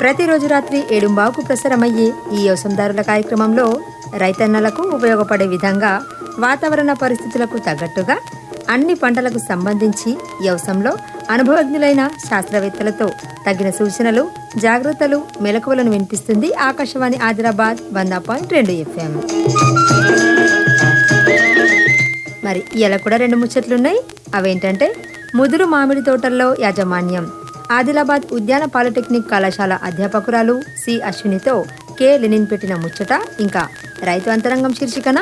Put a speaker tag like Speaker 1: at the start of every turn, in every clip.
Speaker 1: ప్రతిరోజు రాత్రి ఏడుంబావుకు ప్రసారమయ్యే ఈ యోసందారుల కార్యక్రమంలో రైతన్నలకు ఉపయోగపడే విధంగా వాతావరణ పరిస్థితులకు తగ్గట్టుగా అన్ని పంటలకు సంబంధించి వ్యవసాయంలో అనుభవజ్ఞులైన శాస్త్రవేత్తలతో తగిన సూచనలు జాగ్రత్తలు మెలకువలను వినిపిస్తుంది ఆకాశవాణి ఆదిలాబాద్ వంద పాయింట్ రెండు ఎఫ్ఎం. మరి ఇలా కూడా రెండు ముచ్చట్లున్నాయి. అవేంటంటే ముదురు మామిడి తోటల్లో యాజమాన్యం ఆదిలాబాద్ ఉద్యాన పాలిటెక్నిక్ కళాశాల అధ్యాపకురాలు సి అశ్వినితో కె లెనిన్ పెట్టిన ముచ్చట ఇంకా రైతు అంతరంగం శీర్షికన.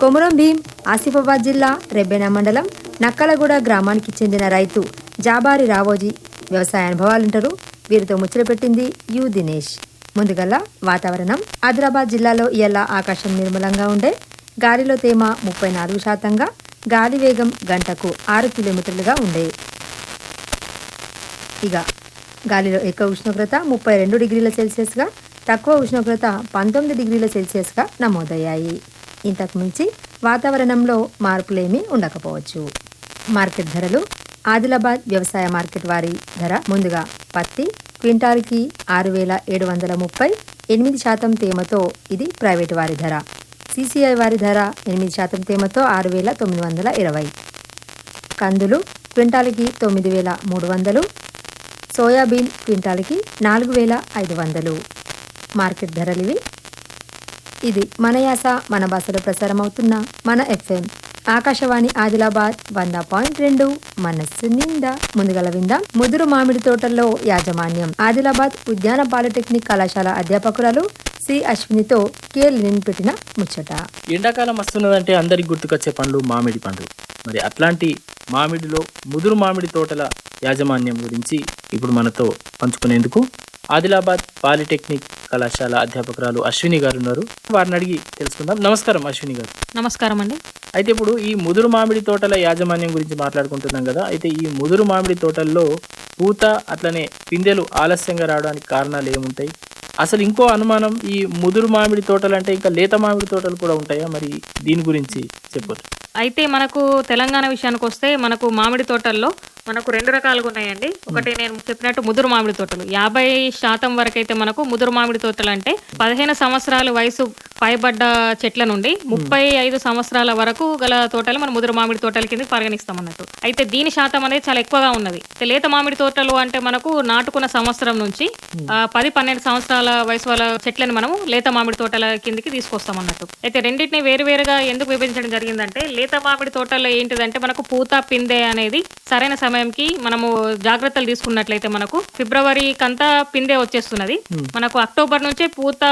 Speaker 1: కొమురం భీం ఆసిఫాబాద్ జిల్లా రెబ్బెన మండలం నక్కలగూడ గ్రామానికి చెందిన రైతు జాబారి రావోజీ వ్యవసాయ అనుభవాలుంటారు. వీరితో ముచ్చట పెట్టింది యు దినేష్. ముందుగల్లా వాతావరణం. ఆదిలాబాద్ జిల్లాలో ఇలా ఆకాశం నిర్మలంగా ఉండే. గాలిలో తేమ ముప్పై నాలుగు శాతంగా గాలి వేగం గంటకు ఆరు కిలోమీటర్లుగా ఉండే. ఇక గాలిలో ఎక్కువ ఉష్ణోగ్రత ముప్పై రెండు డిగ్రీల సెల్సియస్గా తక్కువ ఉష్ణోగ్రత పంతొమ్మిది డిగ్రీల సెల్సియస్గా నమోదయ్యాయి. ఇంతకు మించి వాతావరణంలో మార్పులేమీ ఉండకపోవచ్చు. మార్కెట్ ధరలు ఆదిలాబాద్ వ్యవసాయ మార్కెట్ వారి ధర ముందుగా పత్తి క్వింటాల్కి ఆరు వేల ఏడు వందల ముప్పై ఎనిమిది శాతం తేమతో ఇది ప్రైవేటు వారి ధర. సిసిఐ వారి ధర ఎనిమిది శాతం తేమతో ఆరు వేల తొమ్మిది వందల ఇరవై. కందులు క్వింటాల్కి తొమ్మిది వేల మూడు వందలు సోయాబీన్ క్వింటాల్కి నాలుగు వేల ఐదు వందలు. మార్కెట్ ధరలివి ఇది మన యాస మన భాషలో ప్రసారమవుతున్న మన ఎఫ్ఎం. ఆకాశవాణి ఆదిలాబాద్ వంద పాయింట్ రెండు మనస్సు నిండా. ముందుగల విందాం. ముదురు మామిడి తోటల్లో యాజమాన్యం. ఆదిలాబాద్ ఉద్యాన పాలిటెక్నిక్ కళాశాల అధ్యాపకురాలు సి అశ్వినితో కేల్ పెట్టిన ముచ్చట.
Speaker 2: ఎండాకాలం వస్తున్నదంటే అందరికి గుర్తుకొచ్చే పండ్లు మామిడి పండ్లు. మరి అట్లాంటి మామిడిలో ముదురు మామిడి తోటల యాజమాన్యం గురించి ఇప్పుడు మనతో పంచుకునేందుకు ఆదిలాబాద్ పాలిటెక్నిక్ కళాశాల అధ్యాపకురాలు అశ్విని గారు ఉన్నారు. వారిని అడిగి తెలుసుకుందాం. నమస్కారం అశ్విని గారు.
Speaker 3: నమస్కారం అండి.
Speaker 2: అయితే ఇప్పుడు ఈ ముదురు మామిడి తోటల యాజమాన్యం గురించి మాట్లాడుకుంటున్నాం కదా అయితే ఈ ముదురు మామిడి తోటల్లో పూత అట్లనే పిందెలు ఆలస్యంగా రావడానికి కారణాలు ఏముంటాయి? అసలు ఇంకో అనుమానం ఈ ముదురు మామిడి తోటలు అంటే ఇంకా లేత మామిడి తోటలు కూడా ఉంటాయా? మరి దీని గురించి చెప్పొచ్చు
Speaker 3: అయితే మనకు తెలంగాణ విషయానికి వస్తే మనకు మామిడి తోటల్లో మనకు రెండు రకాలుగా ఉన్నాయండి. ఒకటి నేను చెప్పినట్టు ముదురు మామిడి తోటలు. యాభై శాతం వరకు అయితే మనకు ముదురు మామిడి తోటలు అంటే పదిహేను సంవత్సరాల వయసు పైబడ్డ చెట్ల నుండి ముప్పై ఐదు సంవత్సరాల వరకు గల తోటలు మన ముదురు మామిడి తోటల కింద పరిగణిస్తాం అన్నట్టు అయితే దీని శాతం అనేది చాలా ఎక్కువగా ఉన్నది. లేత మామిడి తోటలు అంటే మనకు నాటుకున్న సంవత్సరం నుంచి ఆ, పది పన్నెండు సంవత్సరాల వయసు వాళ్ళ చెట్లను మనము లేత మామిడి తోటల కిందికి తీసుకొస్తాం అన్నట్టు అయితే రెండింటిని వేరువేరుగా ఎందుకు విభజించడం జరిగిందంటే లేత మామిడి తోటల్లో ఏంటిదంటే మనకు పూత పిందె అనేది సరైన సమయంకి మనము జాగ్రత్తలు తీసుకున్నట్లయితే మనకు ఫిబ్రవరి కంతా పిందె వచ్చేస్తున్నది. మనకు అక్టోబర్ నుంచే పూత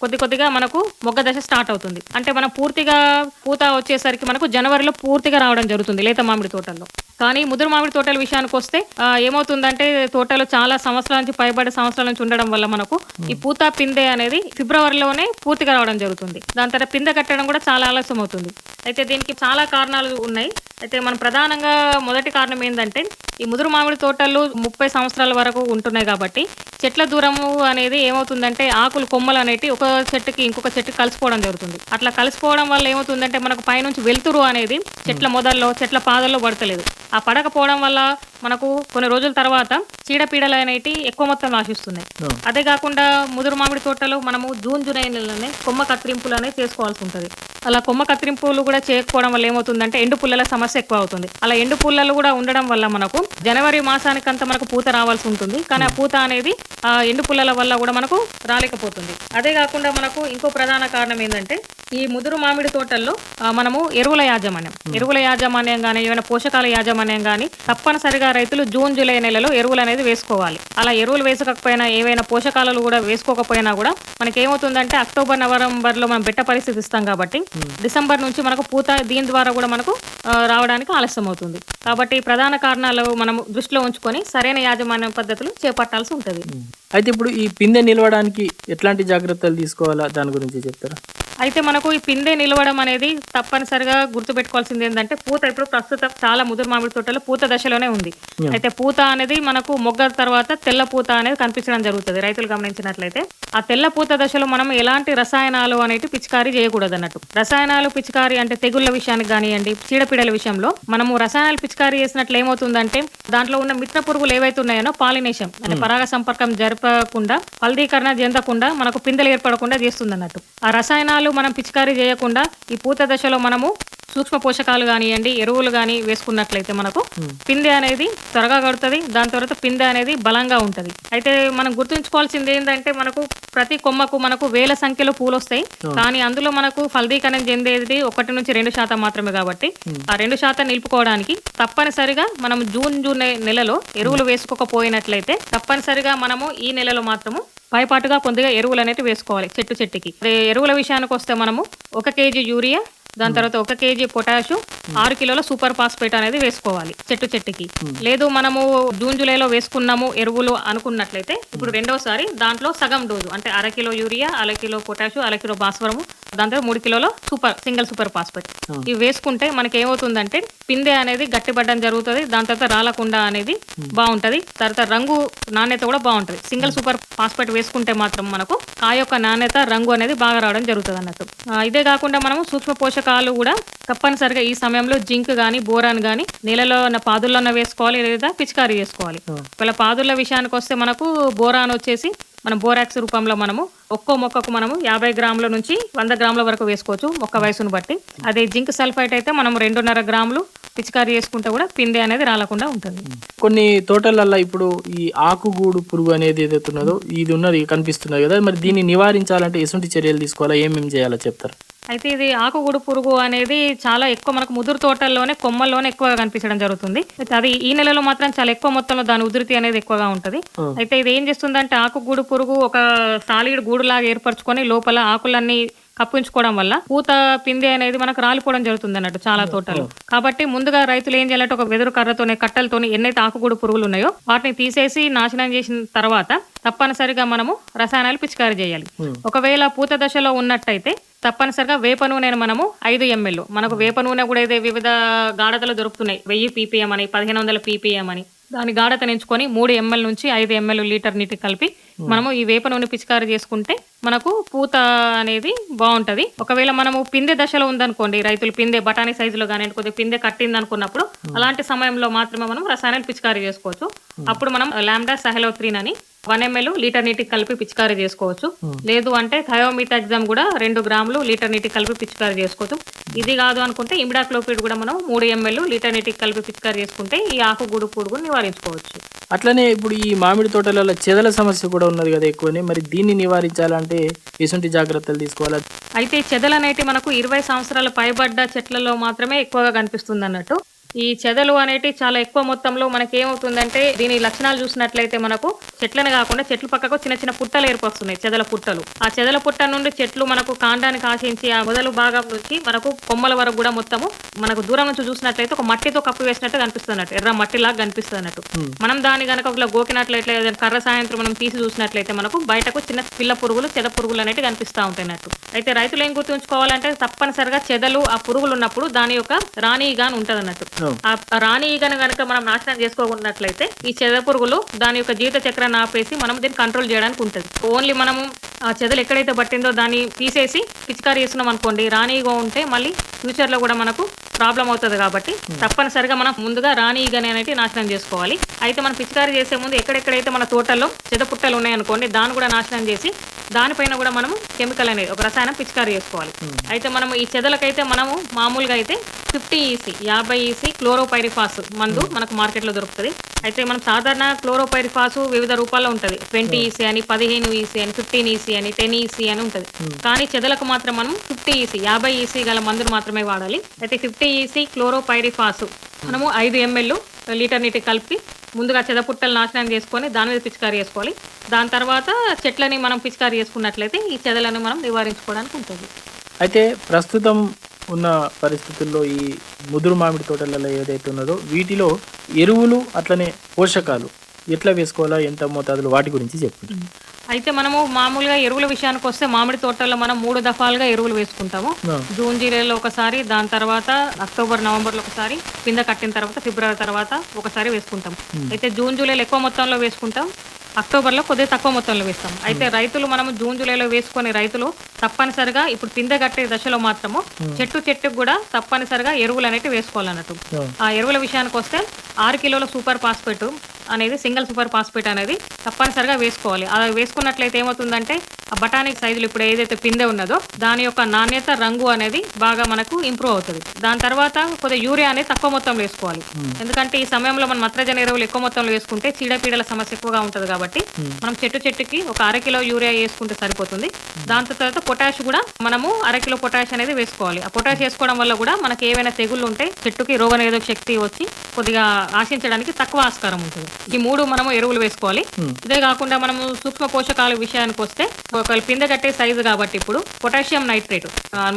Speaker 3: కొద్ది కొద్దిగా మనకు మొగ్గ దశ స్టార్ట్ అవుతుంది. అంటే మనం పూర్తిగా పూత వచ్చేసరికి మనకు జనవరిలో పూర్తిగా రావడం జరుగుతుంది లేత మామిడి తోటల్లో. కానీ ముదురు మామిడి తోటల విషయానికి వస్తే ఏమవుతుందంటే తోటలు చాలా సంవత్సరాల నుంచి పైబడి సంవత్సరాల నుంచి ఉండడం వల్ల మనకు ఈ పూత పిందె అనేది ఫిబ్రవరిలోనే పూర్తిగా రావడం జరుగుతుంది. దాని తర్వాత పిందె కట్టడం కూడా చాలా ఆలస్యం అవుతుంది అయితే దీనికి చాలా కారణాలు ఉన్నాయి. అయితే మనం ప్రధానంగా మొదటి కారణం ఏంటంటే ఈ ముదురు మామిడి తోటలు ముప్పై సంవత్సరాల వరకు ఉంటున్నాయి కాబట్టి చెట్ల దూరము అనేది ఏమవుతుందంటే ఆకులు కొమ్మలు అనేటి ఒక చెట్టుకి ఇంకొక చెట్టుకి కలిసిపోవడం జరుగుతుంది. అట్లా కలిసిపోవడం వల్ల ఏమవుతుందంటే మనకు పైనుంచి వెలుతురు అనేది చెట్ల మొదల్లో చెట్ల పాదల్లో పడతలేదు. ఆ పడకపోవడం వల్ల మనకు కొన్ని రోజుల తర్వాత చీడపీడలు అనేటి ఎక్కువ మొత్తం ఆశిస్తున్నాయి. అదే కాకుండా ముదురు మామిడి తోటలో మనము జూన్ జూలై నెలలోనే కొమ్మ కత్తిరింపులు అనేది చేసుకోవాల్సి ఉంటుంది. అలా కొమ్మ కత్తిరింపులు కూడా చేయకపోవడం వల్ల ఏమవుతుందంటే ఎండు పుల్లల సమస్య ఎక్కువ అవుతుంది. అలా ఎండు పుల్లలు కూడా ఉండడం వల్ల మనకు జనవరి మాసానికంతా మనకు పూత రావాల్సి ఉంటుంది. కానీ ఆ పూత అనేది ఆ ఎండు పుల్లల వల్ల కూడా మనకు రాలేకపోతుంది. అదే కాకుండా మనకు ఇంకో ప్రధాన కారణం ఏంటంటే ఈ ముదురు మామిడి తోటల్లో మనము ఎరువుల యాజమాన్యం. ఎరువుల యాజమాన్యం కానీ ఏమైనా పోషకాల యాజమాన్యం కానీ తప్పనిసరిగా రైతులు జూన్ జూలై నెలలో ఎరువులు అనేది వేసుకోవాలి. అలా ఎరువులు వేసుకోకపోయినా ఏవైనా పోషకాలు కూడా వేసుకోకపోయినా కూడా మనకి ఏమవుతుందంటే అక్టోబర్ నవంబర్లో మనం బెట్ట పరిస్థితి ఇస్తాం కాబట్టి డిసెంబర్ నుంచి మనకు పూత దీని ద్వారా కూడా మనకు రావడానికి ఆలస్యం అవుతుంది. కాబట్టి ప్రధాన కారణాలు మనం దృష్టిలో ఉంచుకొని సరైన యాజమాన్య పద్ధతులు చేపట్టాల్సి ఉంటుంది.
Speaker 2: అయితే ఇప్పుడు ఈ పిందె నిలవడానికి ఎట్లాంటి జాగ్రత్తలు తీసుకోవాలా? దాని గురించి చెప్తారా?
Speaker 3: అయితే మనకు ఈ పిందె నిలవడం అనేది తప్పనిసరిగా గుర్తుపెట్టుకోవాల్సింది ఏంటంటే పూత ఇప్పుడు ప్రస్తుతం చాలా ముదురు మామిడి తోటలో పూత దశలోనే ఉంది. అయితే పూత అనేది మనకు మొగ్గ తర్వాత తెల్ల పూత అనేది కనిపించడం జరుగుతుంది రైతులు గమనించినట్లయితే. ఆ తెల్ల పూత దశలో మనం ఎలాంటి రసాయనాలు అనేవి పిచికారీ చేయకూడదు అన్నట్టు రసాయనాలు పిచికారీ అంటే తెగుళ్ళ విషయానికి కానివ్వండి చీడపీడల విషయంలో మనము రసాయనాలు పిచికారీ చేసినట్లు ఏమవుతుందంటే దాంట్లో ఉన్న మిత్ర పురుగులు ఏవైతే ఉన్నాయో పాలినేషన్ అంటే పరాగ సంపర్కం ఏర్పడకుండా ఫలదీకరణ చెందకుండా మనకు పిందెలు ఏర్పడకుండా చేస్తుంది అన్నట్టు ఆ రసాయనాలు మనం పిచికారీ చేయకుండా ఈ పూత దశలో మనము సూక్ష్మ పోషకాలు కానివ్వండి ఎరువులు కానీ వేసుకున్నట్లయితే మనకు పిందె అనేది త్వరగా కడుతుంది దాని తర్వాత పిందె అనేది బలంగా ఉంటుంది. అయితే మనం గుర్తుంచుకోవాల్సింది ఏంటంటే మనకు ప్రతి కొమ్మకు మనకు వేల సంఖ్యలో పూలు వస్తాయి కానీ అందులో మనకు ఫలదీకరణం చెందేది ఒకటి నుంచి రెండు శాతం మాత్రమే కాబట్టి ఆ రెండు శాతం నిలుపుకోవడానికి తప్పనిసరిగా మనం జూన్ జూన్ నెలలో ఎరువులు వేసుకోకపోయినట్లయితే తప్పనిసరిగా మనము ఈ నెలలో మాత్రము పైపాటుగా కొద్దిగా ఎరువులు అనేవి వేసుకోవాలి చెట్టు చెట్టుకి. ఎరువుల విషయానికి వస్తే మనము ఒక కేజీ యూరియా దాని తర్వాత ఒక కేజీ పొటాషు ఆరు కిలోల సూపర్ ఫాస్ఫేట్ అనేది వేసుకోవాలి చెట్టు చెట్టుకి. లేదు మనము జూన్ జూలైలో వేసుకున్నాము ఎరువులు అనుకున్నట్లయితే ఇప్పుడు రెండోసారి దాంట్లో సగం డోసు అంటే అర కిలో యూరియా అర కిలో పొటాషు అర కిలో భాస్వరము దాని తర్వాత మూడు కిలోల సూపర్ సింగిల్ సూపర్ ఫాస్ఫేట్. ఇవి వేసుకుంటే మనకి ఏమవుతుందంటే పిందె అనేది గట్టిపడడం జరుగుతుంది దాని తర్వాత రాలకుండా అనేది బాగుంటది తర్వాత రంగు నాణ్యత కూడా బాగుంటది. సింగిల్ సూపర్ ఫాస్ఫేట్ వేసుకుంటే మాత్రం మనకు ఆ యొక్క నాణ్యత రంగు అనేది బాగా రావడం జరుగుతుంది అన్నట్టు ఇదే కాకుండా మనము సూక్ష్మ పోషకాలు కూడా తప్పనిసరిగా ఈ సమయంలో జింక్ కానీ బోరాన్ కానీ నీళ్ళలో ఉన్న పాదుల్లోనే వేసుకోవాలి లేదా పిచికారీ చేసుకోవాలి. ఒకవేళ పాదుల విషయానికి వస్తే మనకు బోరాన్ వచ్చేసి మనం బోరాక్స్ రూపంలో మనము ఒక్కో మొక్కకు మనము యాభై గ్రాముల నుంచి వంద గ్రాముల వరకు వేసుకోవచ్చు మొక్క వయసును బట్టి. అదే జింక్ సల్ఫైట్ అయితే మనం రెండున్నర గ్రాములు పిచికారీ చేసుకుంటే కూడా పిందె అనేది రాలకుండా ఉంటుంది.
Speaker 2: కొన్ని తోటలల్లో ఇప్పుడు ఈ ఆకుగూడు పురుగు అనేది ఏదైతే ఉన్నదో ఇది ఉన్నది కనిపిస్తున్నది కదా మరి దీన్ని నివారించాలంటే ఎటువంటి చర్యలు తీసుకోవాలా? ఏమేమి చేయాలో చెప్తారు?
Speaker 3: అయితే ఇది ఆకుగూడు పురుగు అనేది చాలా ఎక్కువ మనకు ముదురు తోటల్లోనే కొమ్మల్లోనే ఎక్కువగా కనిపించడం జరుగుతుంది. అయితే అది ఈ నెలలో మాత్రం చాలా ఎక్కువ మొత్తంలో దాని ఉధృతి అనేది ఎక్కువగా ఉంటది. అయితే ఇది ఏం చేస్తుందంటే ఆకుగూడు పురుగు ఒక సాలిడ్ గూడు లాగా ఏర్పరచుకొని లోపల ఆకులన్నీ కప్పించుకోవడం వల్ల పూత పిందె అనేది మనకు రాలిపోవడం జరుగుతుంది అన్నట్టు చాలా తోటలు. కాబట్టి ముందుగా రైతులు ఏం చేయాలంటే ఒక వెదురు కర్రతోనే కట్టెలతోని ఎన్నైతే ఆకుగూడు పురుగులు ఉన్నాయో వాటిని తీసేసి నాశనం చేసిన తర్వాత తప్పనిసరిగా మనము రసాయనాలు పిచికారీ చేయాలి. ఒకవేళ పూత దశలో ఉన్నట్టయితే తప్పనిసరిగా వేప నూనెను మనము ఐదు ఎంఎల్ మనకు వేప నూనె కూడా ఏదో వివిధ గాఢతలు దొరుకుతున్నాయి. వెయ్యి పీపీఎం అని పదిహేను వందల పీపీఎం అని. దాని గాఢతను ఎంచుకొని మూడు ఎంఎల్ నుంచి ఐదు ఎంఎల్ లీటర్ నీటి కలిపి మనము ఈ వేప నూనె పిచికారీ చేసుకుంటే మనకు పూత అనేది బాగుంటది. ఒకవేళ మనము పిందె దశలో ఉందనుకోండి రైతులు పిందె బఠానీ సైజులో కానీ కొద్దిగా పిందె కట్టింది అనుకున్నప్పుడు అలాంటి సమయంలో మాత్రమే మనం రసాయనాలు పిచికారీ చేసుకోవచ్చు. అప్పుడు మనం లాండా సహలోత్రిన్ అని వన్ ఎంఎల్ లీటర్ నీటికి కలిపి పిచికారీ చేసుకోవచ్చు. లేదు అంటే థయోమితాగ్జామ్ కూడా రెండు గ్రాములు లీటర్ నీటికి కలిపి పిచికారీ చేసుకోవచ్చు. ఇది కాదు అనుకుంటే ఇమిడాక్లోపిడ్ కూడా మనం మూడు ఎంఎల్ లీటర్ నీటికి కలిపి పిచికారీ చేసుకుంటే ఈ ఆకుగూడు పురుగును నివారించుకోవచ్చు.
Speaker 2: అట్లనే ఇప్పుడు ఈ మామిడి తోటలలో చెదల సమస్య కూడా ఉన్నది కదా ఎక్కువనే. మరి దీన్ని నివారించాలంటే ఎటువంటి జాగ్రత్తలు తీసుకోవాలి?
Speaker 3: అయితే చెదలు అనేటి మనకు ఇరవై సంవత్సరాల పైబడ్డ చెట్లలో మాత్రమే ఎక్కువగా కనిపిస్తుంది అన్నట్టు ఈ చెదలు అనేటి చాలా ఎక్కువ మొత్తంలో మనకి ఏమవుతుందంటే దీని లక్షణాలు చూసినట్లయితే మనకు చెట్లను కాకుండా చెట్ల పక్కకు చిన్న చిన్న పుట్టలు ఏర్పడుతున్నాయి చెదల పుట్టలు. ఆ చెదల పుట్ట నుండి చెట్లు మనకు కాండానికి ఆశించి ఆ మొదలు భాగం నుంచి మనకు కొమ్మల వరకు కూడా మొత్తము మనకు దూరం నుంచి చూసినట్లయితే ఒక మట్టితో కప్పు వేసినట్టు కనిపిస్తున్నట్టు ఎర్ర మట్టిలాగా కనిపిస్తున్నట్టు. మనం దాని కనుక ఒకలా గోకినట్లయితే కర్ర సాయంత్రం మనం తీసి చూసినట్లయితే మనకు బయటకు చిన్న పిల్ల పురుగులు చెద పురుగులు అనేవి కనిపిస్తూ ఉంటాయి అన్నట్టు అయితే రైతులు ఏం గుర్తుంచుకోవాలంటే తప్పనిసరిగా చెదలు ఆ పురుగులు ఉన్నప్పుడు దాని యొక్క రాణి ఈగ అని ఉంటది అన్నట్టు ఆ రాణి ఈగను కనుక మనం నాశనం చేసుకోకున్నట్లయితే ఈ చెద పురుగులు దాని యొక్క జీవిత చక్రాన్ని ఆపేసి మనం దీన్ని కంట్రోల్ చేయడానికి ఉంటుంది. ఓన్లీ మనము ఆ చెదలు ఎక్కడైతే పట్టిందో దాన్ని తీసేసి పిచికారీ చేస్తున్నాం అనుకోండి రాణి ఈగ ఉంటే మళ్ళీ ఫ్యూచర్లో కూడా మనకు ప్రాబ్లం అవుతుంది కాబట్టి తప్పనిసరిగా మనం ముందుగా రాణి ఈగని అనేది నాశనం చేసుకోవాలి. అయితే మనం పిచికారీ చేసే ముందు ఎక్కడెక్కడైతే మన తోటల్లో చెద పుట్టలు ఉన్నాయనుకోండి దాన్ని కూడా నాశనం చేసి దానిపైన కూడా మనము కెమికల్ అనేది ఒక రసాయనం పిచికారీ చేసుకోవాలి. అయితే మనము ఈ చెదలకైతే మనము మామూలుగా అయితే ఫిఫ్టీ ఈసీ యాభై ఈసీ క్లోరోపైరిఫాస్ మందు మనకు మార్కెట్లో దొరుకుతుంది. అయితే మనం సాధారణ క్లోరోపైరిఫాస్ వివిధ రూపాల్లో ఉంటుంది. ట్వంటీ ఈసీ అని పదిహేను ఈసీ అని ఫిఫ్టీన్ ఈసీ అని టెన్ ఈసీ అని ఉంటుంది. కానీ చెదలకు మాత్రం మనం ఫిఫ్టీ ఈసీ యాభై ఈసీ గల మందులు మాత్రమే వాడాలి. అయితే ఫిఫ్టీ ఈసీ క్లోరోపైరిఫాస్ మనము ఐదు ఎంఎల్ లీటర్ నీటి కలిపి ముందుగా చెదపుట్టలు నాశనం చేసుకొని దాని మీద పిచికారీ చేసుకోవాలి. దాని తర్వాత చెట్లని మనం పిచికారీ చేసుకున్నట్లయితే ఈ చెదలను మనం నివారించుకోవడానికి ఉంటుంది.
Speaker 2: అయితే ప్రస్తుతం ఉన్న పరిస్థితుల్లో ఈ ముదురు మామిడి తోటలలో ఏదైతే ఉన్నదో వీటిలో ఎరువులు అట్లనే పోషకాలు ఎట్లా వేసుకోవాలా ఎంత మోతాదులు వాటి గురించి చెప్పండి
Speaker 3: అయితే మనము మామూలుగా ఎరువుల విషయానికి వస్తే మామిడి తోటల్లో మనం మూడు దఫాలుగా ఎరువులు వేసుకుంటాము. జూన్ జూలైలో ఒకసారి దాని తర్వాత అక్టోబర్ నవంబర్లో ఒకసారి పింద కట్టిన తర్వాత ఫిబ్రవరి తర్వాత ఒకసారి వేసుకుంటాం అయితే జూన్ జూలైలో ఎక్కువ మొత్తంలో వేసుకుంటాం అక్టోబర్లో కొద్దిగా తక్కువ మొత్తంలో వేస్తాం. అయితే రైతులు మనము జూన్ జూలైలో వేసుకునే రైతులు తప్పనిసరిగా ఇప్పుడు పిందె కట్టే దశలో మాత్రము చెట్టు చెట్టుకు కూడా తప్పనిసరిగా ఎరువులు అనేవి వేసుకోవాలన్నట్టు.
Speaker 2: ఆ.
Speaker 3: ఆ ఎరువుల విషయానికి వస్తే ఆరు కిలోల సూపర్ ఫాస్ఫేట్ అనేది సింగిల్ సూపర్ ఫాస్ఫేట్ అనేది తప్పనిసరిగా వేసుకోవాలి. అలా వేసుకున్నట్లయితే ఏమవుతుందంటే ఆ బఠానీ సైజులు ఇప్పుడు ఏదైతే పిందె ఉన్నదో దాని యొక్క నాణ్యత రంగు అనేది బాగా మనకు ఇంప్రూవ్ అవుతుంది. దాని తర్వాత కొద్దిగా యూరియా అనేది తక్కువ మొత్తంలో వేసుకోవాలి. ఎందుకంటే ఈ సమయంలో మనం నత్రజని ఎరువులు ఎక్కువ మొత్తంలో వేసుకుంటే చీడపీడల సమస్య ఎక్కువగా ఉంటుంది కాబట్టి మనం చెట్టు చెట్టుకి ఒక అర కిలో యూరియా వేసుకుంటే సరిపోతుంది. దాంతో తర్వాత పొటాష్ కూడా మనము అర కిలో పొటాష్ అనేది వేసుకోవాలి. ఆ పొటాష్ వేసుకోవడం వల్ల కూడా మనకి ఏవైనా తెగుళ్ళు ఉంటే చెట్టుకి రోగనిరోధక శక్తి వచ్చి కొద్దిగా ఆశించడానికి తక్కువ ఆస్కారం ఉంటుంది. ఈ మూడు మనము ఎరువులు వేసుకోవాలి. ఇదే కాకుండా మనము సూక్ష్మ పోషకాల విషయానికి వస్తే ఒక పిందె కట్టే సైజు కాబట్టి ఇప్పుడు పొటాషియం నైట్రేట్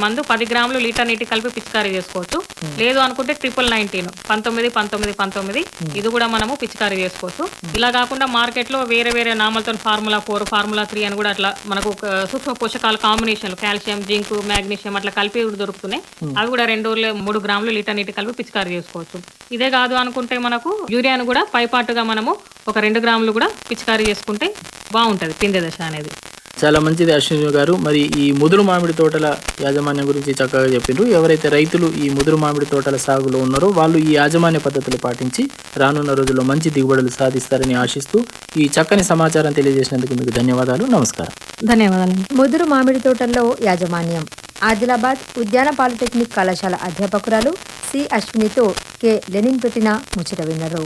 Speaker 3: మందు పది గ్రాములు లీటర్ నీటి కలిపి పిచికారీ చేసుకోవచ్చు. లేదు అనుకుంటే ట్రిపుల్ నైన్టీన్ పంతొమ్మిది పంతొమ్మిది పంతొమ్మిది ఇది కూడా మనము పిచికారీ చేసుకోవచ్చు. ఇలా కాకుండా మార్కెట్లో వేరే వేరే నామలతో ఫార్ములా ఫోర్ ఫార్ములా త్రీ అని కూడా అట్లా మనకు ఒక సూక్ష్మ పోషకాల కాంబినేషన్ కాల్షియం జింక్ మాగ్నీషియం అట్లా కలిపి దొరుకుతున్నాయి. అవి కూడా రెండు మూడు గ్రాములు లీటర్ నీటి కలిపి పిచికారీ చేసుకోవచ్చు. ఇదే కాదు అనుకుంటే మనకు యూరియాను కూడా పైపాటుగా మనము ఒక రెండు గ్రాములు కూడా పిచికారీ చేసుకుంటే బాగుంటది పిందె దశ అనేది.
Speaker 2: చాలా మంచిది అశ్విని గారు. మరి ఈ ముదురు మామిడి తోటల యాజమాన్యం గురించి చక్కగా చెప్పిండ్రు. ఎవరైతే రైతులు ఈ ముదురు మామిడి తోటల సాగులో ఉన్నారో వాళ్ళు ఈ యాజమాన్య పద్ధతులు పాటించి రానున్న రోజుల్లో మంచి దిగుబడులు సాధిస్తారని ఆశిస్తూ ఈ చక్కని సమాచారం తెలియజేసినందుకు మీకు ధన్యవాదాలు. నమస్కారం.
Speaker 3: ధన్యవాదాలు.
Speaker 1: ముదురు మామిడి తోటల్లో యాజమాన్యం. ఆదిలాబాద్ ఉద్యాన పాలిటెక్నిక్ కళాశాల అధ్యాపకురాలు సి అశ్వినితో కె లెనిన్ పెట్టిన ముచ్చట విన్నరు.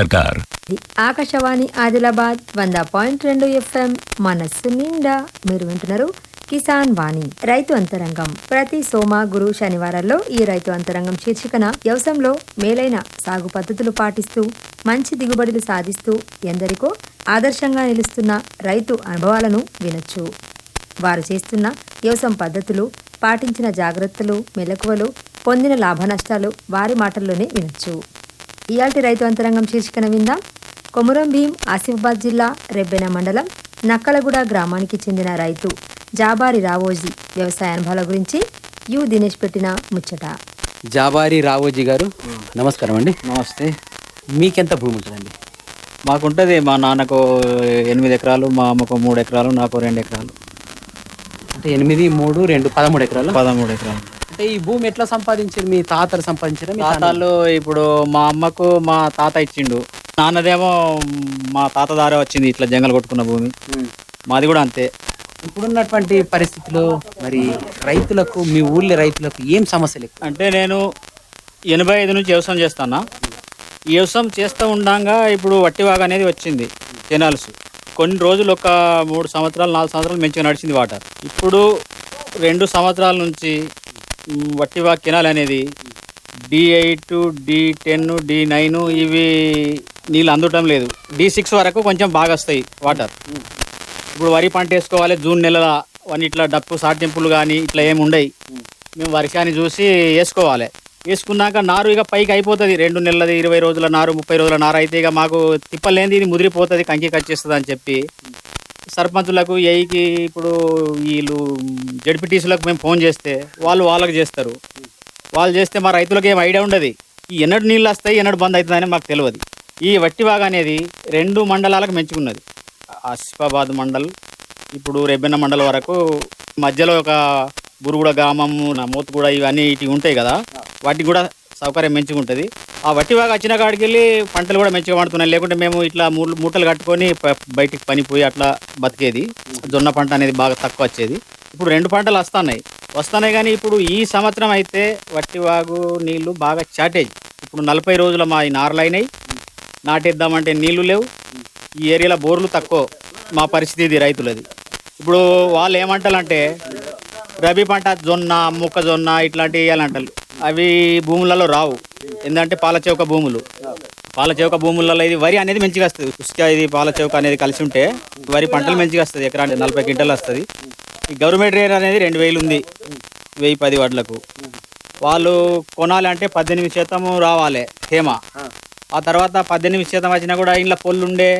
Speaker 1: సర్కార్. ఆకాశవాణి ఆదిలాబాద్ వంద పాయింట్ రెండు ఎఫ్ఎం మనస్సు నిండా మీరు వింటున్నారు కిసాన్ వాణి. రైతు అంతరంగం. ప్రతి సోమ గురు శనివారాల్లో ఈ రైతు అంతరంగం శీర్షికన వ్యవసాయంలో మేలైన సాగు పద్ధతులు పాటిస్తూ మంచి దిగుబడులు సాధిస్తూ ఎందరికో ఆదర్శంగా నిలుస్తున్న రైతు అనుభవాలను వినొచ్చు. వారు చేస్తున్న వ్యవసాయం పద్ధతులు పాటించిన జాగ్రత్తలు మెలకువలు పొందిన లాభ నష్టాలు వారి మాటల్లోనే వినొచ్చు. ఇయాల్టి రైతు అంతరంగం శీర్షికన విందాం. కొమురం భీం ఆసిఫాబాద్ జిల్లా రెబ్బెన మండలం నక్కలగూడ గ్రామానికి చెందిన రైతు జాబారి రావోజీ వ్యవసాయ అనుభవాల గురించి యు దినేష్ పెట్టిన ముచ్చట.
Speaker 4: జాబారి రావోజీ గారు నమస్కారం అండి.
Speaker 5: నమస్తే.
Speaker 4: మీకెంత భూమి ఉంటుందండి?
Speaker 5: మాకుంటుంది మా నాన్నకు ఎనిమిది ఎకరాలు మా అమ్మకు మూడు ఎకరాలు నాకు రెండు ఎకరాలు.
Speaker 4: అంటే ఎనిమిది మూడు రెండు పదమూడు ఎకరాలు?
Speaker 5: పదమూడు ఎకరాలు.
Speaker 4: అంటే ఈ భూమి ఎట్లా సంపాదించారు మీ తాతలు సంపాదించారా మీ తాతలు?
Speaker 5: ఇప్పుడు మా అమ్మకు మా తాత ఇచ్చిండు. నాన్నదేమో మా తాత దారే వచ్చింది ఇట్లా జంగల్ కొట్టుకున్న భూమి. మాది కూడా అంతే.
Speaker 4: ఇప్పుడున్నటువంటి పరిస్థితిలో మరి రైతులకు మీ ఊళ్ళో రైతులకు ఏం సమస్యలు
Speaker 5: అంటే నేను ఎనభై ఐదు నుంచి వ్యవసాయం చేస్తానా వ్యవసాయం చేస్తూ ఉండంగా ఇప్పుడు వట్టివాగ అనేది వచ్చింది కెనాల్స్ కొన్ని రోజులు ఒక మూడు సంవత్సరాలు నాలుగు సంవత్సరాలు మంచిగా నడిచింది వాటర్. ఇప్పుడు రెండు సంవత్సరాల నుంచి వట్టివా కెనాల్ అనేది D eight D ten D nine ఇవి నీళ్ళు అందటం లేదు. డి సిక్స్ వరకు కొంచెం బాగా వస్తాయి వాటర్. ఇప్పుడు వరి పంట వేసుకోవాలి జూన్ నెల వన్ ఇట్లా డప్పు సాటింపులు కానీ ఇట్లా ఏమి ఉండయి. మేము వర్షాన్ని చూసి వేసుకోవాలి. వేసుకున్నాక నారు ఇక పైకి అయిపోతుంది. రెండు నెలలది ఇరవై రోజుల నారు ముప్పై రోజుల నారు అయితే ఇక మాకు తిప్పలేనిది ఇది ముదిరిపోతుంది కంకి కచ్చేస్తుంది అని చెప్పి. సర్పంచులకు ఏఈకి ఇప్పుడు వీళ్ళు జడ్పీటీసీలకు మేము ఫోన్ చేస్తే వాళ్ళు వాళ్ళకి చేస్తారు. వాళ్ళు చేస్తే మా రైతులకు ఏం ఐడియా ఉండదు. ఈ ఎన్నడు నీళ్ళు వస్తాయి ఎన్నడు బంద్ అవుతుందని మాకు తెలియదు ఈ వట్టివాగ అనేది రెండు మండలాలకు మెంచుకున్నది ఆసిఫాబాద్ మండల్ ఇప్పుడు రెబ్బెన్న మండలం వరకు మధ్యలో ఒక బురుగుడ గ్రామం మూతగూడ ఇవన్నీ ఇటు ఉంటాయి కదా. వాటికి కూడా సౌకర్యం మంచిగా ఆ వట్టి బాగా వచ్చిన కాడికి వెళ్ళి పంటలు కూడా మంచిగా పండుతున్నాయి. లేకుంటే మేము ఇట్లా మూటలు మూటలు కట్టుకొని బయటికి పనిపోయి అట్లా బతికేది. జొన్న పంట అనేది బాగా తక్కువ వచ్చేది. ఇప్పుడు రెండు పంటలు వస్తున్నాయి. వస్తున్నాయి కానీ ఇప్పుడు ఈ సంవత్సరం అయితే వట్టివాగు నీళ్ళు బాగా షార్టేజ్. ఇప్పుడు నలభై రోజుల మా నారలు అయినాయి. నాటేద్దామంటే నీళ్ళు లేవు. ఈ ఏరియాలో బోర్లు తక్కువ మా పరిస్థితి ఇది రైతులది. ఇప్పుడు వాళ్ళు ఏమంటారంటే రబీ పంట జొన్న మొక్కజొన్న ఇట్లాంటివి వేయాలంటారు. అవి భూములలో రావు. ఎందుకంటే పాలచౌక భూములు. పాలచౌక భూములలో ఇది వరి అనేది మంచిగా వస్తుంది. ఉస్కా ఇది పాలచౌక అనేది కలిసి ఉంటే వరి పంటలు మంచిగా వస్తుంది ఎకరానికి నలభై క్వింటల్ వస్తుంది. ఈ గవర్నమెంట్ రేట్ అనేది రెండు వేలు ఉంది వెయ్యి పది వడ్లకు. వాళ్ళు కొనాలి అంటే పద్దెనిమిది శాతం రావాలి తేమ ఆ తర్వాత పద్దెనిమిది శాతం వచ్చినా కూడా ఇంట్లో పొల్లు ఉండే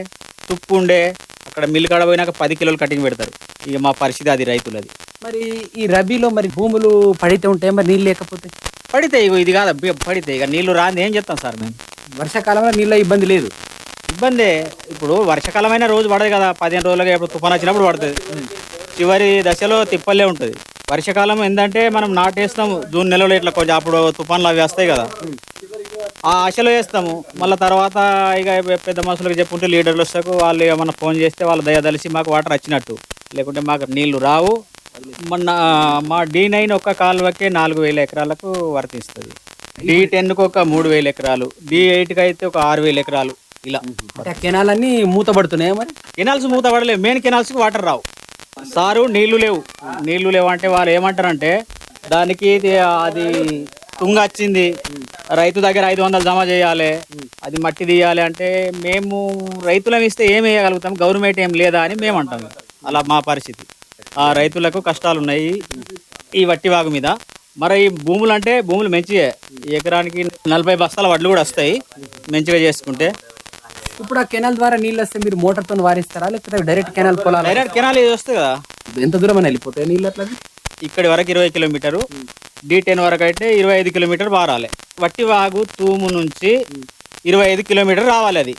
Speaker 5: తుప్పు ఉండే అక్కడ మిల్లు కాడ పోయినాక పది కిలోలు కటింగ్ పెడతారు. ఇక మా పరిస్థితి అది రైతులది.
Speaker 4: మరి ఈ రబీలో మరి భూములు పడితే ఉంటాయి? మరి నీళ్ళు లేకపోతే?
Speaker 5: పడితే ఇగో ఇది కాదు అబ్బే, పడితే ఇక నీళ్ళు రాని ఏం చేస్తాం సార్ మేము?
Speaker 4: వర్షాకాలంలో నీళ్ళ ఇబ్బంది లేదు.
Speaker 5: ఇబ్బందే. ఇప్పుడు వర్షాకాలమైన రోజు పడదు కదా పదిహేను రోజులుగా ఇప్పుడు తుఫాన్ వచ్చినప్పుడు పడుతుంది. చివరి దశలో తిప్పలే ఉంటుంది. వర్షాకాలం ఏంటంటే మనం నాటేస్తాము జూన్ నెలలో ఇట్లా కొంచెం అప్పుడు తుఫాన్లు అవి వస్తాయి కదా. ఆ ఆశలో వేస్తాము. మళ్ళీ తర్వాత ఇక పెద్ద మనుషులకు చెప్పుంటే లీడర్లు వస్తాకు వాళ్ళు ఏమన్నా ఫోన్ చేస్తే వాళ్ళు దయ తెలిసి మాకు వాటర్ వచ్చినట్టు. లేకుంటే మాకు నీళ్ళు రావు. మొన్న మా డి నైన్ ఒక్క కాలువకే నాలుగు వేల ఎకరాలకు వర్తిస్తుంది డి టెన్కి ఒక మూడు వేల ఎకరాలు డి ఎయిట్కి అయితే ఒక ఆరు వేల ఎకరాలు ఇలా.
Speaker 4: అంటే ఆ కెనాల్ అన్ని మరి?
Speaker 5: కెనాల్స్ మూత పడలేవు మెయిన్ కెనాల్స్కి వాటర్ రావు. సారు నీళ్ళు లేవు. నీళ్ళు లేవు అంటే వాళ్ళు ఏమంటారంటే దానికి అది తుంగ వచ్చింది. రైతు దగ్గర ఐదు వందలు జమ చేయాలి. అది మట్టి తీయాలి అంటే మేము రైతులం ఇస్తే ఏం వేయగలుగుతాం? గవర్నమెంట్ ఏం లేదా అని మేము అంటాం అలా మా పరిస్థితి. రైతులకు కష్టాలు ఉన్నాయి ఈ వట్టి వాగు మీద. మరి ఈ భూములు అంటే భూములు మంచివే ఎకరానికి నలభై బస్తాల వడ్లు కూడా వస్తాయి మంచిగా చేసుకుంటే.
Speaker 4: ఇప్పుడు ఆ కెనాల్ ద్వారా నీళ్ళు వస్తే మీరు మోటార్తో వారిస్తారా? లేకపోతే డైరెక్ట్ కెనాల్ పొలాలు
Speaker 5: డైరెక్ట్ కెనాల్ ఇది వస్తుంది కదా.
Speaker 4: ఎంత దూరం అని వెళ్ళిపోతాయి నీళ్ళు అట్లా
Speaker 5: ఇక్కడి వరకు ఇరవై కిలోమీటరు. డి టెన్ వరకు అయితే ఇరవై ఐదు కిలోమీటర్ బారాలి వట్టి వాగు తూము నుంచి ఇరవై ఐదు కిలోమీటర్ రావాలి అది.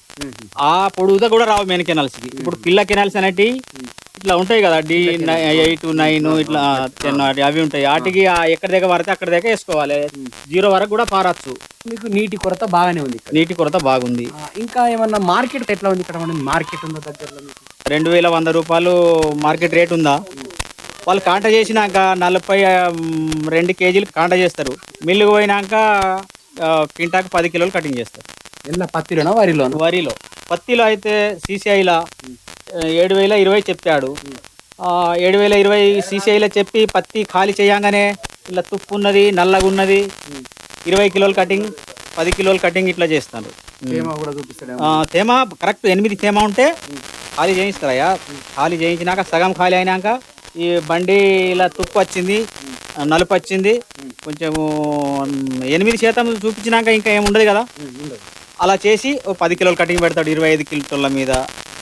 Speaker 5: ఆ పొడుగుదా కూడా రావు మెయిన్ కెనాల్స్కి ఇప్పుడు పిల్ల కెనాల్స్ అనేటి ఇట్లా ఉంటాయి కదా డి ఎయిట్ నైన్ ఇట్లా టెన్ అవి ఉంటాయి. వాటికి ఎక్కడి దగ్గర పడితే అక్కడి దగ్గర వేసుకోవాలి. జీరో వరకు కూడా పారచ్చు.
Speaker 4: మీకు నీటి కొరత బాగానే ఉంది.
Speaker 5: నీటి కొరత బాగుంది.
Speaker 4: ఇంకా ఏమన్నా మార్కెట్ ఎట్లా ఉంది ఇక్కడ? మార్కెట్ ఉందా దగ్గరలో
Speaker 5: రెండు వేల వంద రూపాయలు మార్కెట్ రేట్ ఉందా? వాళ్ళు కాంట చేసినాక నలభై రెండు కేజీలు కాంట చేస్తారు. మిల్లుకు పోయినాక కింటాకు పది కిలోలు కటింగ్ చేస్తారు.
Speaker 4: ఎలా పత్తిలోనా? వరిలోనా
Speaker 5: వరిలో. పత్తిలో అయితే సీసీఐలో ఏడు వేల ఇరవై చెప్పాడు. ఏడు వేల ఇరవై సీసీఐలో చెప్పి పత్తి ఖాళీ చేయంగానే ఇలా తుప్పు ఉన్నది నల్లగా ఉన్నది ఇరవై కిలోలు కటింగ్ పది కిలోలు కటింగ్ ఇట్లా చేస్తారు
Speaker 4: తేమ కూడా చూపిస్తాడు
Speaker 5: ఆ, తేమ కరెక్ట్ ఎనిమిది తేమ ఉంటే ఖాళీ చేయిస్తారయ్యా ఖాళీ చేయించినాక సగం ఖాళీ అయినాక ఈ బండి ఇలా తుప్పు వచ్చింది నలుపు వచ్చింది. కొంచెము ఎనిమిది శాతం చూపించినాక ఇంకా ఏమి ఉండదు కదా అలా చేసి ఓ పది కిలోలు కటింగ్ పెడతాడు ఇరవై ఐదు కిలోల మీద.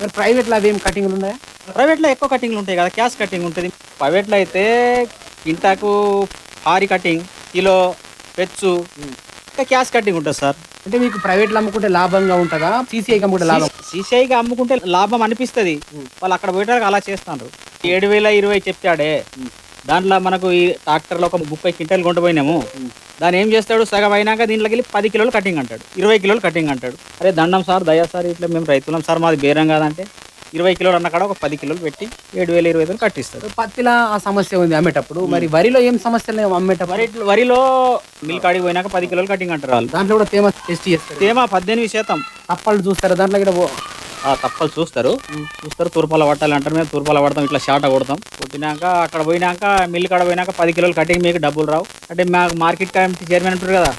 Speaker 4: మరి ప్రైవేట్లో అవి ఏం కటింగ్లు ఉన్నాయా?
Speaker 5: ప్రైవేట్లో ఎక్కువ కటింగ్లు ఉంటాయి కదా క్యాష్ కటింగ్ ఉంటుంది. ప్రైవేట్లో అయితే కింటాకు హారి కటింగ్ కిలో పెచ్చు ఇంకా క్యాష్ కటింగ్ ఉంటుంది సార్.
Speaker 4: అంటే మీకు ప్రైవేట్లో అమ్ముకుంటే లాభంగా ఉంటుందా? సీసీఐకి అమ్ముకుంటే లాభం?
Speaker 5: సీసీఐకి అమ్ముకుంటే లాభం అనిపిస్తుంది. వాళ్ళు అక్కడ పోయేటానికి అలా చేస్తాండ్రు. ఏడు వేల ఇరవై చెప్పాడే. దాంట్లో మనకు ఈ ట్రాక్టర్లో ఒక ముప్పై క్వింటల్ కొంట పోయినాము దాన్ని ఏం చేస్తాడు? సగం అయినాక దీంట్లోకి వెళ్ళి పది కిలోలు కటింగ్ అంటాడు. ఇరవై కిలోలు కటింగ్ అంటాడు. అరే దండం సార్ దయా సార్ ఇట్లా మేము రైతులం సార్ మాది బేరం కాదంటే ఇరవై కిలోలు అన్న కాడ ఒక పది కిలోలు పెట్టి ఏడు వేల ఇరవై ఐదు కట్టిస్తాడు.
Speaker 4: పత్తిలా ఆ సమస్య ఉంది అమ్మేటప్పుడు. మరి వరిలో ఏం సమస్యలు లేవు అమ్మేటప్పుడు?
Speaker 5: వరి వరిలో మిల్క్ కాడికి పోయినాక పది కిలోలు కటింగ్ అంటారు వాళ్ళు.
Speaker 4: దాంట్లో కూడా తేమ టెస్ట్ చేస్తారు.
Speaker 5: తేమ పద్దెనిమిది శాతం.
Speaker 4: తప్పలు చూస్తారు? దాంట్లో కూడా
Speaker 5: తప్పలు చూస్తారు. చూస్తారు తూర్పాల పట్టాలి అంటారు మేము తూర్పాల పడతాం ఇట్లా షాట కొడతాం. కొట్టినాక అక్కడ పోయినాక మిల్లు కాడ పోయినాక పది కిలోలు కటింగ్ మీకు డబ్బులు రావు. అంటే మాకు మార్కెట్ కమిటీ చైర్మన్ అంటారు కదా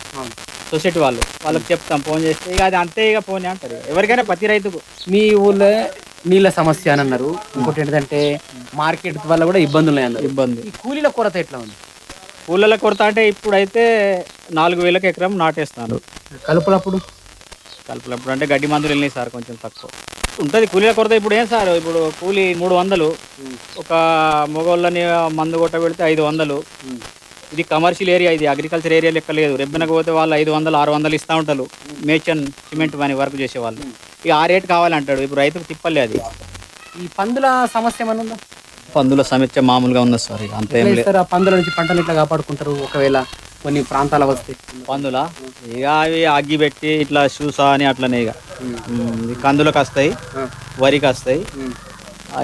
Speaker 5: సొసైటీ వాళ్ళు వాళ్ళకి చెప్తాం ఫోన్ చేస్తే ఇక అది అంతే ఇక ఫోన్ అంటారు. ఎవరికైనా ప్రతి రైతుకు.
Speaker 4: మీ ఊళ్ళో నీళ్ళ సమస్య అని అన్నారు. ఇంకోటి ఏంటంటే మార్కెట్ వల్ల కూడా ఇబ్బందులు ఉన్నాయి అన్నారు.
Speaker 5: ఇబ్బంది.
Speaker 4: ఈ కూలీల కొరత ఎట్లా ఉంది?
Speaker 5: ఊళ్ళలో కొరత అంటే ఇప్పుడైతే నాలుగు వేలకు ఎకరం నాటేస్తాను
Speaker 4: కలుపులప్పుడు?
Speaker 5: కలుపులప్పుడు అంటే గడ్డి మందులు వెళ్ళినాయి సార్ కొంచెం తక్కువ. ఉంటుంది కూలీల కొరత ఇప్పుడు ఏం సార్? ఇప్పుడు కూలీ మూడు వందలు. ఒక మగవాళ్ళని మందు కొట్ట పెడితే ఐదు వందలు. ఇది కమర్షియల్ ఏరియా ఇది అగ్రికల్చర్ ఏరియా లెక్క లేదు. రెబ్బెనకు పోతే వాళ్ళు ఐదు వందలు ఆరు వందలు ఇస్తూ ఉంటారు. మేచన్ సిమెంట్ పని వర్క్ చేసేవాళ్ళు ఇక ఆ రేట్ కావాలంటాడు. ఇప్పుడు రైతుకు తిప్పలే అది.
Speaker 4: ఈ పందుల సమస్య ఏమైనా ఉందా?
Speaker 5: పందుల సమస్య మామూలుగా ఉంది సార్? అంత
Speaker 4: పందుల నుంచి పంటలు ఇట్లా కాపాడుకుంటారు ఒకవేళ? కొన్ని ప్రాంతాల వస్తే.
Speaker 5: పందుల? ఇక అవి అగ్గి పెట్టి ఇట్లా షూసా అని అట్లనే ఇక. కందులకు వస్తాయి వరికి వస్తాయి.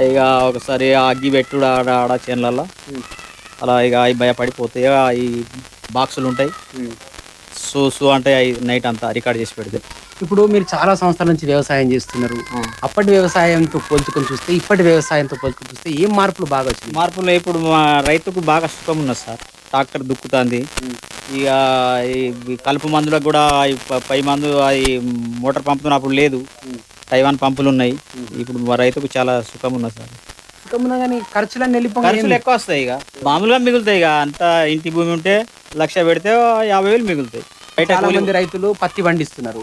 Speaker 5: ఇక ఒకసారి అగ్గి పెట్టుడు ఆడ ఆడ చేనులలో అలా ఇక అవి భయపడిపోతాయి ఈ బాక్సులు ఉంటాయి. సో సో అంటే అవి నైట్ అంతా రికార్డ్ చేసి పెడితే.
Speaker 4: ఇప్పుడు మీరు చాలా సంవత్సరాల నుంచి వ్యవసాయం చేస్తున్నారు. అప్పటి వ్యవసాయంతో పోల్చుకొని చూస్తే ఇప్పటి వ్యవసాయంతో పోల్చుకొని చూస్తే ఏం మార్పులు బాగా వచ్చినాయి?
Speaker 5: మార్పులు ఇప్పుడు మా రైతుకు బాగా సుఖం ఉన్నది సార్. ట్రాక్టర్ దుక్కుతుంది. ఇక ఈ కలుపు మందులకు కూడా ప- మందు ఈ మోటార్ పంపుతో అప్పుడు లేదు. తైవాన్ పంపులు ఉన్నాయి ఇప్పుడు మా రైతుకు చాలా సుఖం ఉన్నది సార్ ఖర్చులు ఎక్కువ వస్తాయి ఇక మామూలుగా మిగులుతాయి ఇక అంత ఇంటి భూమి ఉంటే లక్ష పెడితే యాభై వేలు మిగులుతాయి.
Speaker 4: చాలా మంది రైతులు పత్తి పండిస్తున్నారు.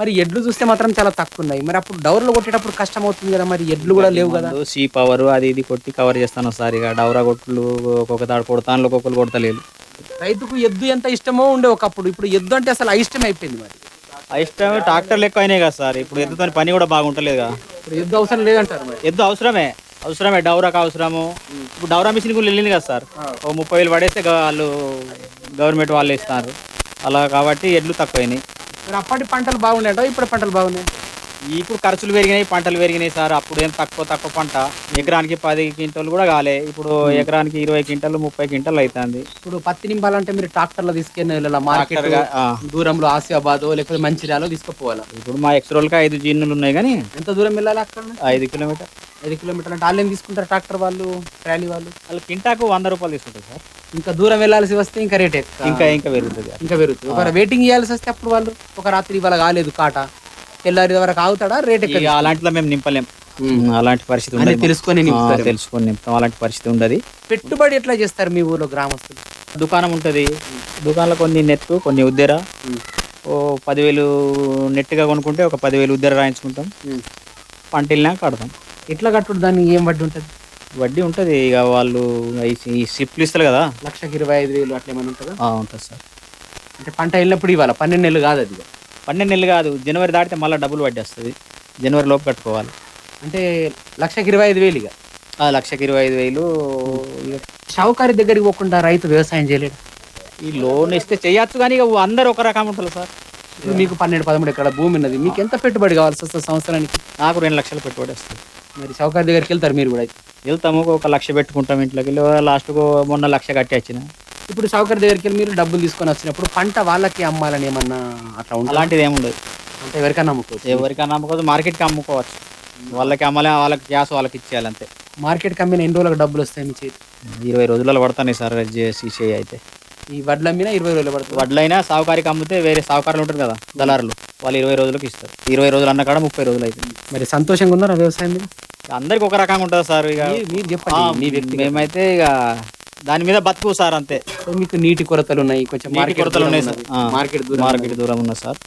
Speaker 4: మరి ఎడ్లు చూస్తే మాత్రం చాలా తక్కువ ఉన్నాయి మరి అప్పుడు డౌర్లు కొట్టేటప్పుడు కష్టం అవుతుంది కదా మరి ఎడ్లు కూడా లేవు కదా.
Speaker 5: సీ పవర్ అది ఇది కొట్టి కవర్ చేస్తాను సార్ ఇక. డౌరా కొట్లు ఒక్కొక్క దాడు కొడతాను ఒక్కొక్కరు కొడతలేదు
Speaker 4: రైతుకు ఎద్దు ఎంత ఇష్టమో ఉండే ఒకప్పుడు. ఇప్పుడు ఎద్దు అంటే అసలు అయిష్టం అయిపోయింది మరి.
Speaker 5: ఆ ఇష్టం ట్రాక్టర్లు ఎక్కువ అయినాయి కదా సార్. ఇప్పుడు ఎద్దుతో పని కూడా బాగుంటలేదు కదా.
Speaker 4: ఇప్పుడు ఎద్దు అవసరం లేదంటారు మరి.
Speaker 5: ఎద్దు అవసరమే. అవసరమే డౌరాకు అవసరము. ఇప్పుడు డౌరా మిషన్ కూడా వెళ్ళింది కదా సార్. ఓ ముప్పై వేలు పడేస్తే వాళ్ళు గవర్నమెంట్ వాళ్ళు ఇస్తారు. అలా కాబట్టి ఎడ్లు తక్కువైనాయి.
Speaker 4: మరి అప్పటి పంటలు బాగున్నాయంట ఇప్పుడు పంటలు బాగున్నాయి?
Speaker 5: ఇప్పుడు ఖర్చులు పెరిగినాయి పంటలు పెరిగినాయి సార్. అప్పుడు ఏం తక్కువ తక్కువ పంట. ఎకరానికి పది క్వింటాలు కూడా కాలే. ఇప్పుడు ఎకరానికి ఇరవై క్వింటాలు ముప్పై క్వింటాలు అవుతుంది
Speaker 4: ఇప్పుడు పత్తి నింపాలంటే మీరు ట్రాక్టర్లో తీసుకెళ్ళి వెళ్ళాలా మార్కెట్. దూరంలో ఆసియాబాద్ లేకపోతే మంచిర్యాలో తీసుకుపోవాలా?
Speaker 5: ఇప్పుడు మా ఎక్స్రోల్కి ఐదు జీన్నులు ఉన్నాయి కానీ
Speaker 4: ఎంత దూరం వెళ్ళాలి అక్కడ?
Speaker 5: ఐదు కిలోమీటర్.
Speaker 4: ఐదు కిలోమీటర్లు అంటే వాళ్ళు ఏం తీసుకుంటారు ట్రాక్టర్ వాళ్ళు ట్రాలీ వాళ్ళు?
Speaker 5: వాళ్ళు కింటాకు వంద రూపాయలు తీసుకుంటారు సార్.
Speaker 4: ఇంకా దూరం వెళ్ళాల్సి వస్తే ఇంకా రేట్.
Speaker 5: ఇంకా ఇంకా పెరుగుతుంది.
Speaker 4: ఇంకా పెరుగుతుంది. ఒక వెయిటింగ్ చేయాల్సి వస్తే అప్పుడు వాళ్ళు ఒక రాత్రి ఇవాళ కాలేదు కాట. తెల్లారి వరకు ఆగుతాడా? రేట్
Speaker 5: అలాంటిలో మేము నింపలేం. అలాంటి పరిస్థితి ఉండదు.
Speaker 4: తెలుసుకొని.
Speaker 5: తెలుసుకొని నింపుతాం. అలాంటి పరిస్థితి ఉండదు.
Speaker 4: పెట్టుబడి ఎట్లా చేస్తారు మీ ఊర్లో గ్రామస్తులు?
Speaker 5: దుకాణం ఉంటుంది. దుకాణంలో కొన్ని నెట్ కొన్ని ఉద్దెర. ఓ పదివేలు నెట్గా కొనుక్కుంటే ఒక పదివేలు ఉద్దెర రాయించుకుంటాం. పంట వెళ్ళినాక కడతాం.
Speaker 4: ఎట్లా కట్టుడు దానికి ఏం వడ్డీ ఉంటుంది?
Speaker 5: వడ్డీ ఉంటుంది. ఇక వాళ్ళు ఈ- ఇస్తారు కదా?
Speaker 4: లక్షకి ఇరవై ఐదు వేలు అట్లా ఏమైనా ఉంటుందా?
Speaker 5: ఆ, ఉంటుంది సార్.
Speaker 4: అంటే పంట వెళ్ళినప్పుడు ఇవ్వాలి? పన్నెండు నెలలు కాదు అది
Speaker 5: పన్నెండు నెలలు కాదు. జనవరి దాటితే మళ్ళీ డబ్బులు వడ్డీ వస్తుంది. జనవరి లోపు కట్టుకోవాలి.
Speaker 4: అంటే లక్షకి ఇరవై ఐదు వేలు ఇక.
Speaker 5: ఆ, లక్షకి ఇరవై ఐదు వేలు ఇక.
Speaker 4: షావుకారి దగ్గరికి పోకుండా రైతు వ్యవసాయం చేయలేడు.
Speaker 5: ఈ లోన్ ఇస్తే చేయొచ్చు కానీ ఇక అందరు ఒక రకం ఉంటారు సార్.
Speaker 4: ఇప్పుడు మీకు పన్నెండు పదమూడు ఎకరాల భూమి ఉన్నది. మీకు ఎంత పెట్టుబడి కావాల్సి వస్తుంది సంవత్సరానికి?
Speaker 5: నాకు రెండు లక్షలు పెట్టుబడి వస్తుంది.
Speaker 4: మరి షావుకారి దగ్గరికి వెళ్తారు మీరు కూడా
Speaker 5: వెళ్తాము ఒక లక్ష పెట్టుకుంటాం ఇంట్లోకి. వెళ్ళి లాస్ట్కు మొన్న లక్ష కట్టి వచ్చిన
Speaker 4: ఇప్పుడు షావుకారి దగ్గరికి వెళ్ళి మీరు డబ్బులు తీసుకొని వచ్చినప్పుడు పంట వాళ్ళకి అమ్మాలని ఏమన్నా అట్లా ఉంటుంది?
Speaker 5: అలాంటిది ఏముండదు
Speaker 4: అంటే ఎవరికైనా అమ్ముకోవచ్చు.
Speaker 5: ఎవరికైనా అమ్ముకోవచ్చు మార్కెట్కి అమ్ముకోవచ్చు. వాళ్ళకి అమ్మలే వాళ్ళకి గ్యాస్ వాళ్ళకి ఇచ్చేయాలి అంతే.
Speaker 4: మార్కెట్ కమ్మిన ఎన్ని రోజులకు డబ్బులు వస్తాయి మీ చేతి
Speaker 5: ఇరవై రోజులలో పడతాయి సార్ చేయి అయితే.
Speaker 4: ఈ వడ్లు అమ్మినా ఇరవై రోజులు పడుతుంది.
Speaker 5: వడ్లైనా సావుకారికి అమ్మితే వేరే సావుకారులు ఉంటారు కదా దళారులు. వాళ్ళు ఇరవై రోజులకు ఇస్తారు. ఇరవై రోజులు అన్న కాడ ముప్పై రోజులు అవుతుంది.
Speaker 4: మరి సంతోషంగా ఉన్నారా వ్యవసాయం మీద?
Speaker 5: అందరికి ఒక రకంగా ఉంటుంది సార్ ఇక
Speaker 4: మీరు- చెప్పండి.
Speaker 5: మేమైతే ఇక దాని మీద బతుకు సార్ అంతే
Speaker 4: మీకు నీటి కొరతలు ఉన్నాయి కొంచెం
Speaker 5: నీటి
Speaker 4: మార్కెట్
Speaker 5: కొరతలు ఉన్నాయి సార్
Speaker 4: ఉన్నది. మార్కెట్ దూరం
Speaker 5: మార్కెట్ దూరం ఉన్నది సార్.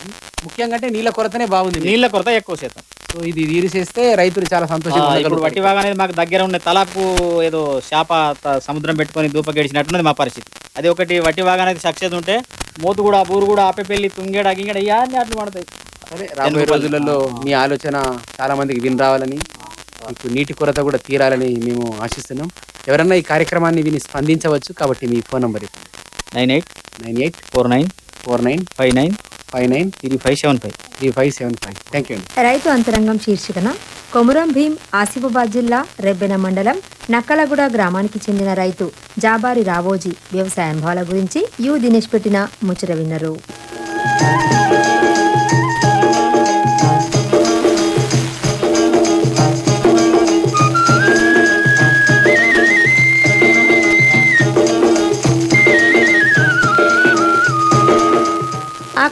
Speaker 4: ముఖ్యంగా అంటే నీళ్ళ కొరతనే బాగుంది మీకు.
Speaker 5: నీళ్ళ కొరత ఎక్కువ శాతం
Speaker 4: సో ఇది తీరిసేస్తే రైతులు చాలా
Speaker 5: ఆ,
Speaker 4: సంతోషంగా
Speaker 5: ఇప్పుడు
Speaker 4: ఉండగలుగుతారు.
Speaker 5: వట్టి వాగా అనేది మాకు దగ్గర ఉన్న తలాపు ఏదో చేప త- సముద్రం పెట్టుకొని దూప గడిచినట్టున్నది మా పరిస్థితి అది ఒకటి వట్టి వాగా అనేది సక్సెస్ ఉంటే మోతు కూడా బూరు కూడా ఆపే పెళ్ళి తుంగేడ గింగడ ఇవన్నీ అట్లు పడతాయి
Speaker 4: సరే రాబోయే రోజులలో మీ ఆలోచన చాలా మందికి విని రావాలని మీకు నీటి కొరత కూడా తీరాలని మేము ఆశిస్తున్నాం ఎవరన్నా ఈ కార్యక్రమాన్ని విని స్పందించవచ్చు కాబట్టి మీ phone number
Speaker 5: nine eight
Speaker 4: nine eight
Speaker 5: four nine
Speaker 4: four nine
Speaker 5: five nine
Speaker 4: five nine
Speaker 5: three five seven five.
Speaker 4: Three five seven five. Thank you అండి.
Speaker 1: రైతు అంతరంగం శీర్షికన కొమురం భీం ఆసిఫాబాద్ జిల్లా రెబ్బెన మండలం నక్కలగూడ గ్రామానికి చెందిన రైతు జాబారి రావోజీ వ్యవసాయ అనుభవాల గురించి యు దినేష్ పెట్టిన ముచ్చట విన్నరు.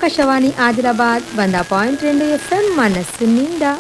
Speaker 1: ఆకాశవాణి ఆదిలాబాద్ వంద పాయింట్ రెండు ఎఫ్ఎం మనస్సు నిండా.